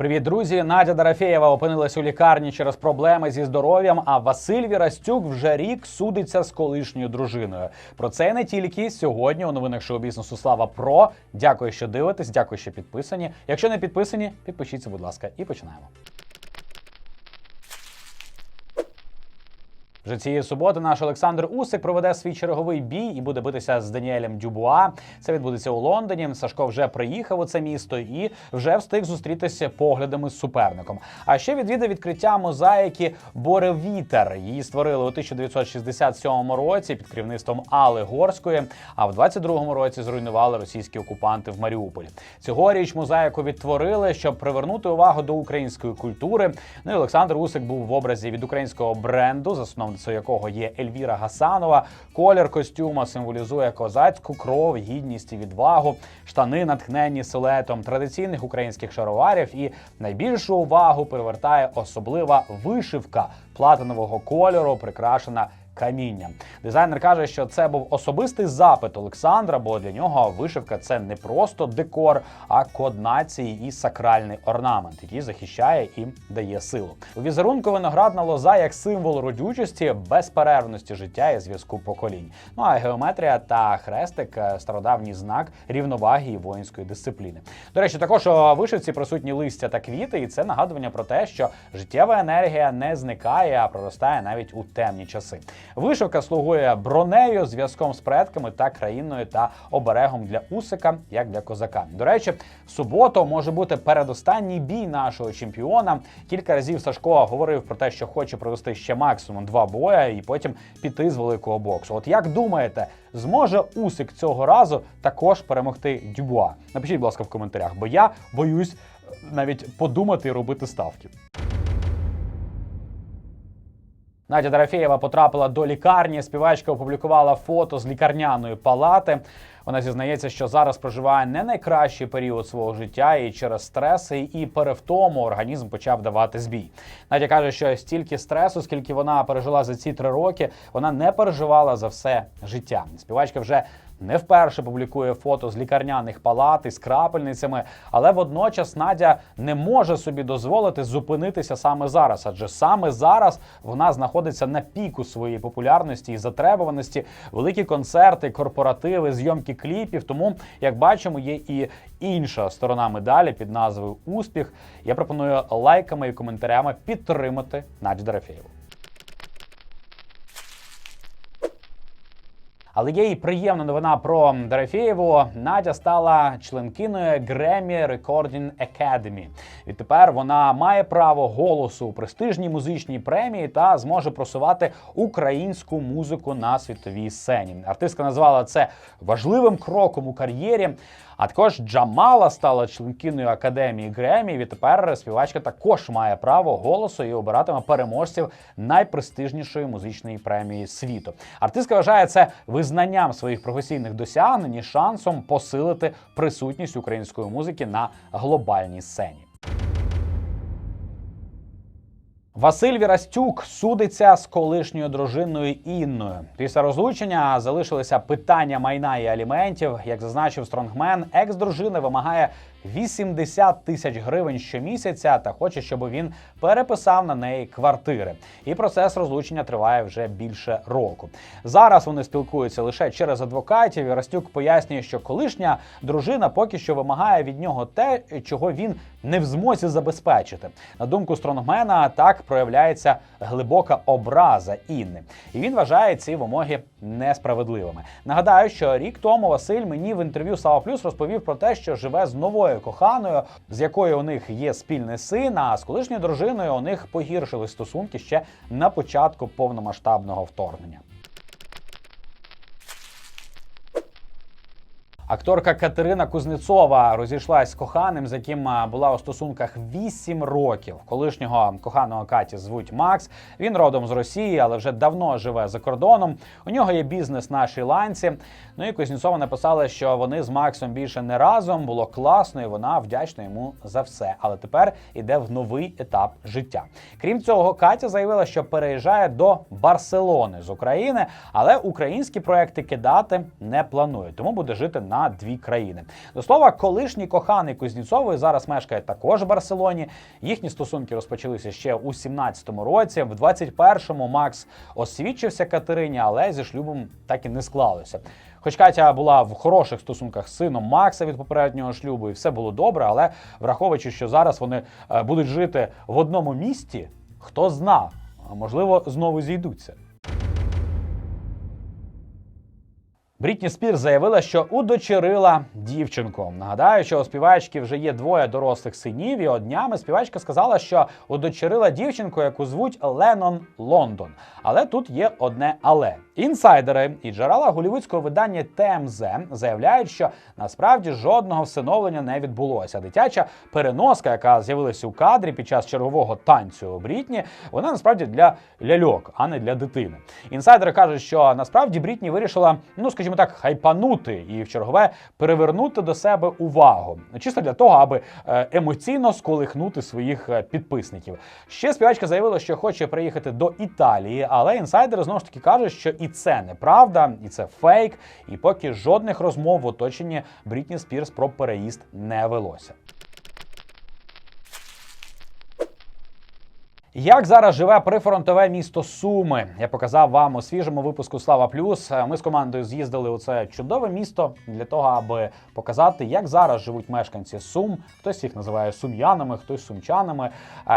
Привіт, друзі! Надя Дарафєєва опинилась у лікарні через проблеми зі здоров'ям. А Василь Вірастюк вже рік судиться з колишньою дружиною. Про це не тільки сьогодні у новинах шоу бізнесу Слава Про. Дякую, що дивитесь. Дякую, що підписані. Якщо не підписані, підпишіться, будь ласка, і починаємо. Вже цієї суботи наш Олександр Усик проведе свій черговий бій і буде битися з Даніелем Дюбуа. Це відбудеться у Лондоні. Сашко вже приїхав у це місто і вже встиг зустрітися поглядами з суперником. А ще відвідав відкриття мозаїки Боревітер. Її створили у 1967 році під керівництвом Алли Горської. А в 22-му році зруйнували російські окупанти в Маріуполі. Цьогоріч мозаїку відтворили, щоб привернути увагу до української культури. Ну і Олександр Усик був в образі від українського бренду, засновницею якого є Ельвіра Гасанова. Колір костюма символізує козацьку кров, гідність і відвагу, штани натхнені силуетом традиційних українських шароварів. І найбільшу увагу привертає особлива вишивка платинового кольору, прикрашена камінням. Дизайнер каже, що це був особистий запит Олександра, бо для нього вишивка це не просто декор, а код нації і сакральний орнамент, який захищає і дає силу. У візерунку виноградна лоза як символ родючості, безперервності життя і зв'язку поколінь. Ну а геометрія та хрестик е, стародавній знак рівноваги і воїнської дисципліни. До речі, також у вишивці присутні листя та квіти, і це нагадування про те, що життєва енергія не зникає, а проростає навіть у темні часи. Вишивка слугує бронею, зв'язком з предками та країною та оберегом для усика, як для козака. До речі, суботу може бути передостанній бій нашого чемпіона. Кілька разів Сашко говорив про те, що хоче провести ще максимум два боя і потім піти з великого боксу. От як думаєте, зможе Усик цього разу також перемогти Дюбуа? Напишіть, будь ласка, в коментарях, бо я боюсь навіть подумати і робити ставки. Надя Дарафєєва потрапила до лікарні. Співачка опублікувала фото з лікарняної палати. Вона зізнається, що зараз проживає не найкращий період свого життя, і через стреси і перевтому організм почав давати збій. Надя каже, що стільки стресу, скільки вона пережила за ці три роки, вона не переживала за все життя. Співачка вже не вперше публікує фото з лікарняних палат із крапельницями, але водночас Надя не може собі дозволити зупинитися саме зараз, адже саме зараз вона знаходиться на піку своєї популярності і затребуваності, великі концерти, корпоративи, зйомки кліпів. Тому, як бачимо, є і інша сторона медалі під назвою Успіх. Я пропоную лайками і коментарями підтримати Надю Дорофєєву. Але є і приємна новина про Дорофєєву. Надя стала членкиною Grammy Recording Academy. Відтепер вона має право голосу у престижній музичній премії та зможе просувати українську музику на світовій сцені. Артистка назвала це важливим кроком у кар'єрі. А також Джамала стала членкиною академії Гремі. Відтепер співачка також має право голосу і обиратиме переможців найпрестижнішої музичної премії світу. Артистка вважає це визнанням своїх професійних досягнень і шансом посилити присутність української музики на глобальній сцені. Василь Вірастюк судиться з колишньою дружиною Інною. Після розлучення залишилися питання майна і аліментів. Як зазначив Стронгмен, екс-дружина вимагає 80 тисяч гривень щомісяця та хоче, щоб він переписав на неї квартири. І процес розлучення триває вже більше року. Зараз вони спілкуються лише через адвокатів. Вірастюк пояснює, що колишня дружина поки що вимагає від нього те, чого він не в змозі забезпечити. На думку Стронгмена, так проявляється глибока образа Інни, і він вважає ці вимоги несправедливими. Нагадаю, що рік тому Василь мені в інтерв'ю Сава Плюс розповів про те, що живе з новою коханою, з якою у них є спільний син. А з колишньою дружиною у них погіршили стосунки ще на початку повномасштабного вторгнення. Акторка Катерина Кузнецова розійшлась з коханим, з яким була у стосунках 8 років. Колишнього коханого Каті звуть Макс. Він родом з Росії, але вже давно живе за кордоном. У нього є бізнес на Шрі-Ланці. Ну і Кузнєцова написала, що вони з Максом більше не разом. Було класно, і вона вдячна йому за все. Але тепер іде в новий етап життя. Крім цього, Катя заявила, що переїжджає до Барселони з України, але українські проекти кидати не планує, тому буде жити на на дві країни. До слова, колишній коханий Кузнєцової зараз мешкає також в Барселоні. Їхні стосунки розпочалися ще у 17-му році. В 21-му Макс освідчився Катерині, але зі шлюбом так і не склалося. Хоч Катя була в хороших стосунках з сином Макса від попереднього шлюбу, і все було добре, але враховуючи, що зараз вони е, будуть жити в одному місті, хто зна, можливо, знову зійдуться. Брітні Спір заявила, що удочерила дівчинку. Нагадаю, що у співачки вже є двоє дорослих синів. І однями співачка сказала, що удочерила дівчинку, яку звуть Ленон Лондон. Але тут є одне але. Інсайдери і джерела голівудського видання ТМЗ заявляють, що насправді жодного всиновлення не відбулося. Дитяча переноска, яка з'явилася у кадрі під час чергового танцю Брітні, вона насправді для ляльок, а не для дитини. Інсайдери кажуть, що насправді Брітні вирішила, ну скажімо так, хайпанути і в чергове перевернути до себе увагу, чисто для того, аби е, емоційно сколихнути своїх е, підписників. Ще співачка заявила, що хоче приїхати до Італії, але інсайдери знову ж таки кажуть, що і це неправда, і це фейк. І поки жодних розмов в оточенні Брітні Спірс про переїзд не велося. Як зараз живе прифронтове місто Суми? Я показав вам у свіжому випуску Слава Плюс. Ми з командою з'їздили у це чудове місто для того, аби показати, як зараз живуть мешканці Сум. Хтось їх називає сум'янами, хтось сумчанами.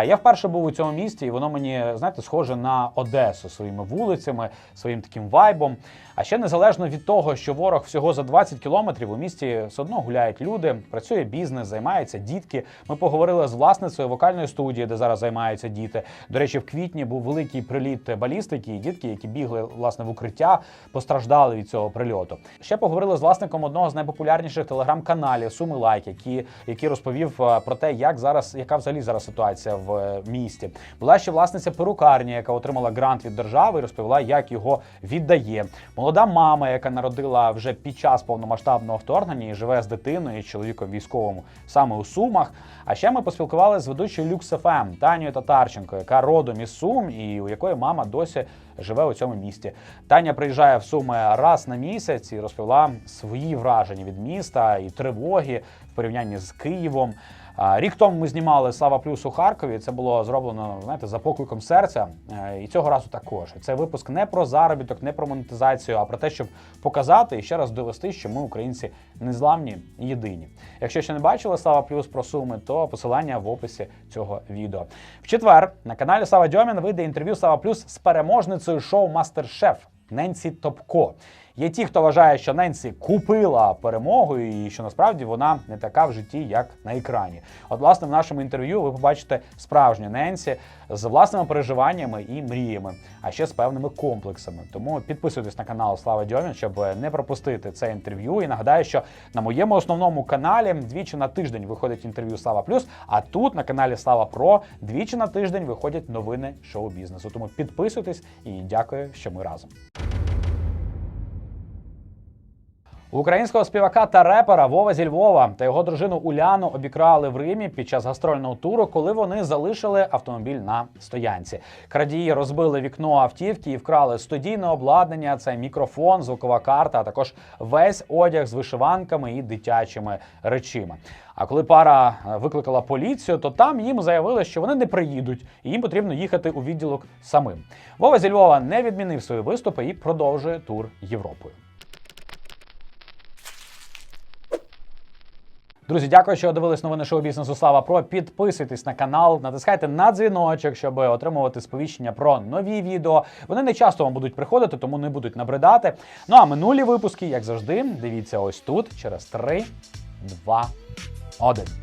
Я вперше був у цьому місті, і воно мені знаєте схоже на Одесу своїми вулицями, своїм таким вайбом. А ще незалежно від того, що ворог всього за 20 кілометрів у місті все одно гуляють люди, працює бізнес, займаються дітки. Ми поговорили з власницею вокальної студії, де зараз займаються діти. До речі, в квітні був великий приліт балістики, і дітки, які бігли власне в укриття, постраждали від цього прильоту. Ще поговорили з власником одного з найпопулярніших телеграм-каналів Суми Лайк, які, який розповів е, про те, як зараз яка взагалі зараз ситуація в е, місті. Була ще власниця перукарні, яка отримала грант від держави, і розповіла, як його віддає. Молода мама, яка народила вже під час повномасштабного вторгнення і живе з дитиною і чоловіком військовим саме у Сумах. А ще ми поспілкувалися з ведучою Люкс ФМ Танією Татарченко, яка родом із Сум, і у якої мама досі живе у цьому місті. Таня приїжджає в Суми раз на місяць і розповіла свої враження від міста і тривоги в порівнянні з Києвом. Рік тому ми знімали Слава Плюс у Харкові. Це було зроблено знаєте, за покликом серця. Е, І цього разу також. Це випуск не про заробіток, не про монетизацію, а про те, щоб показати і ще раз довести, що ми, українці, незламні єдині. Якщо ще не бачили Слава Плюс про суми, то посилання в описі цього відео. В четвер на каналі Слава Дьомін вийде інтерв'ю Слава Плюс з переможницею шоу Мастер-Шеф Ненсі Топко. Є ті, хто вважає, що Ненсі купила перемогу, і що насправді вона не така в житті, як на екрані. От, власне, в нашому інтерв'ю ви побачите справжню Ненсі з власними переживаннями і мріями, а ще з певними комплексами. Тому підписуйтесь на канал Слава Дьомін, щоб не пропустити це інтерв'ю. І нагадаю, що на моєму основному каналі двічі на тиждень виходить інтерв'ю Слава Плюс. А тут на каналі Слава Про двічі на тиждень виходять новини шоу-бізнесу. Тому підписуйтесь і дякую, що ми разом. Українського співака та репера Вова зі Львова та його дружину Уляну обікрали в Римі під час гастрольного туру, коли вони залишили автомобіль на стоянці. Крадії розбили вікно автівки і вкрали студійне обладнання, це мікрофон, звукова карта, а також весь одяг з вишиванками і дитячими речима. А коли пара е, викликала поліцію, то там їм заявили, що вони не приїдуть, і їм потрібно їхати у відділок самим. Вова зі Львова не відмінив свої виступи і продовжує тур Європою. Друзі, дякую, що дивились новини шоу бізнесу Слава Про. Підписуйтесь на канал, натискайте на дзвіночок, щоб отримувати сповіщення про нові відео. Вони не часто вам будуть приходити, тому не будуть набридати. Ну а минулі випуски, як завжди, дивіться ось тут через 3, 2, 1.